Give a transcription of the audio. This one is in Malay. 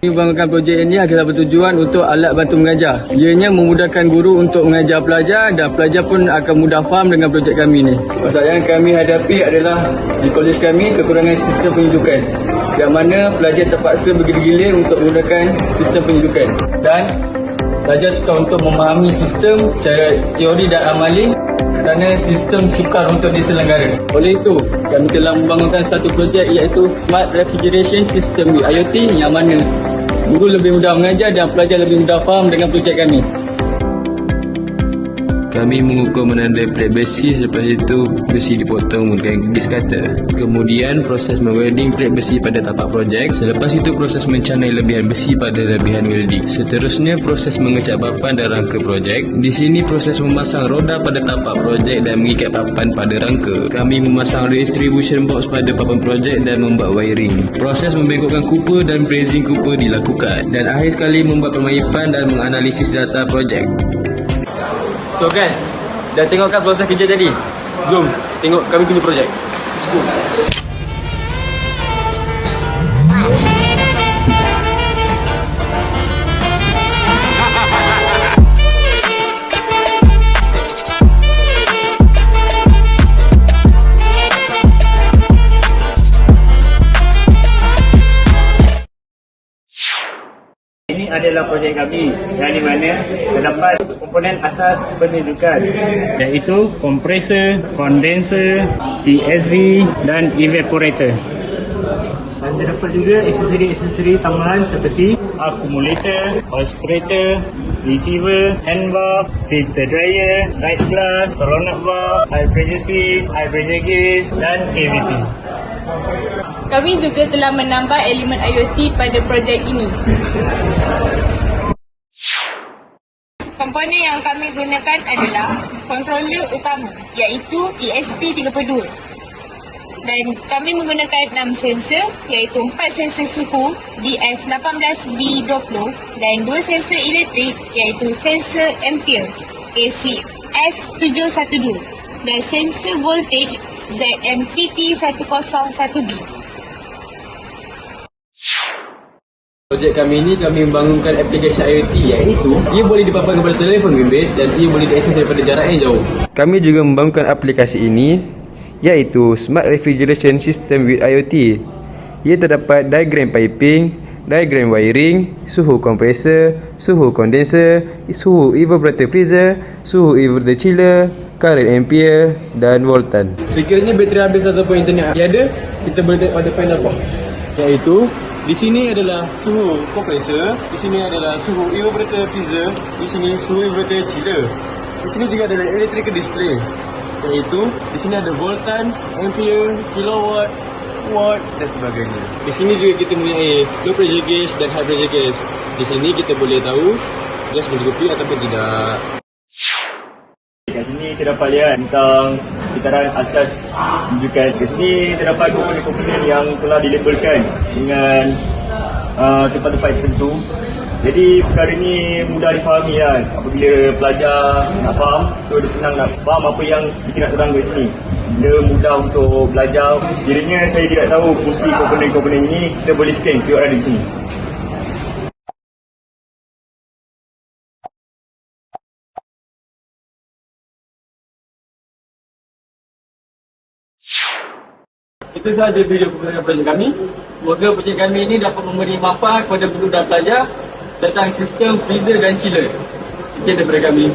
Bangunkan projek ini adalah bertujuan untuk alat bantu mengajar. Ianya memudahkan guru untuk mengajar pelajar dan pelajar pun akan mudah faham dengan projek kami ini. Masalah yang kami hadapi adalah di kolej kami kekurangan sistem pendidikan. Yang mana pelajar terpaksa bergila-gila untuk menggunakan sistem pendidikan. Dan pelajar suka untuk memahami sistem secara teori dan amali kerana sistem sukar untuk diselenggara. Oleh itu, kami telah membangunkan satu projek iaitu Smart Refrigeration System di IoT yang mana guru lebih mudah mengajar dan pelajar lebih mudah faham dengan projek kami. Kami mengukur menandai plate besi selepas itu besi dipotong menggunakan diskata. Kemudian proses mewelding plate besi pada tapak projek. Selepas itu proses mencanai lebihan besi pada lebihan welding. Seterusnya proses mengecat papan dan rangka projek. Di sini proses memasang roda pada tapak projek dan mengikat papan pada rangka. Kami memasang distribution box pada papan projek dan membuat wiring. Proses membengkokkan kupa dan brazing kupa dilakukan. Dan akhir sekali membuat permaipan dan menganalisis data projek. So guys, dah tengokkan proses kerja tadi? Jom tengok kami punya projek. Let's go. Ini adalah projek kami yang di mana terdapat komponen asas pendidikan iaitu kompresor, kondenser, TSV dan evaporator. Dan terdapat juga aksesori-aksesori tambahan seperti akumulator, aspirator, receiver, hand valve, filter dryer, side glass, solenoid valve, high pressure switch, high pressure gauge dan KVP. Kami juga telah menambah elemen IoT pada projek ini. Komponen yang kami gunakan adalah controller utama iaitu E ESP32. Dan kami menggunakan 6 sensor iaitu 4 sensor suhu DS18B20 dan 2 sensor elektrik iaitu sensor ampere ACS712 dan sensor voltage ZMPT101B. Projek kami ini kami membangunkan aplikasi IoT iaitu ia boleh dipaparkan kepada telefon bimbit dan ia boleh diakses daripada jarak yang jauh. Kami juga membangunkan aplikasi ini iaitu Smart Refrigeration System with IoT. Ia terdapat diagram piping, diagram wiring, suhu kompresor, suhu kondenser, suhu evaporator freezer, suhu evaporator chiller, current ampere dan voltan. Sekiranya bateri habis ataupun internet tiada, kita boleh tengok pada panel box. Iaitu di sini adalah suhu kompresor, di sini adalah suhu evaporator freezer, di sini suhu evaporator chiller. Di sini juga ada electrical display. Iaitu di sini ada voltan, ampere, kilowatt, watt dan sebagainya. Di sini juga kita mempunyai low pressure gauge dan high pressure gauge. Di sini kita boleh tahu gas mencukupi ataupun tidak. Kat sini terdapat lihat tentang kitaran asas rujukan. Kat sini terdapat komponen-komponen yang telah dilabelkan dengan uh, tempat-tempat tertentu. Jadi perkara ini mudah difahami kan apabila pelajar nak faham so dia senang nak faham apa yang kita nak terang kat sini. Dia mudah untuk belajar. Sekiranya saya tidak tahu fungsi komponen-komponen ini, kita boleh scan QR di sini. Itu sahaja video kepada projek kami. Semoga projek kami ini dapat memberi manfaat kepada guru dan pelajar tentang sistem freezer dan chiller. Sekian daripada kami.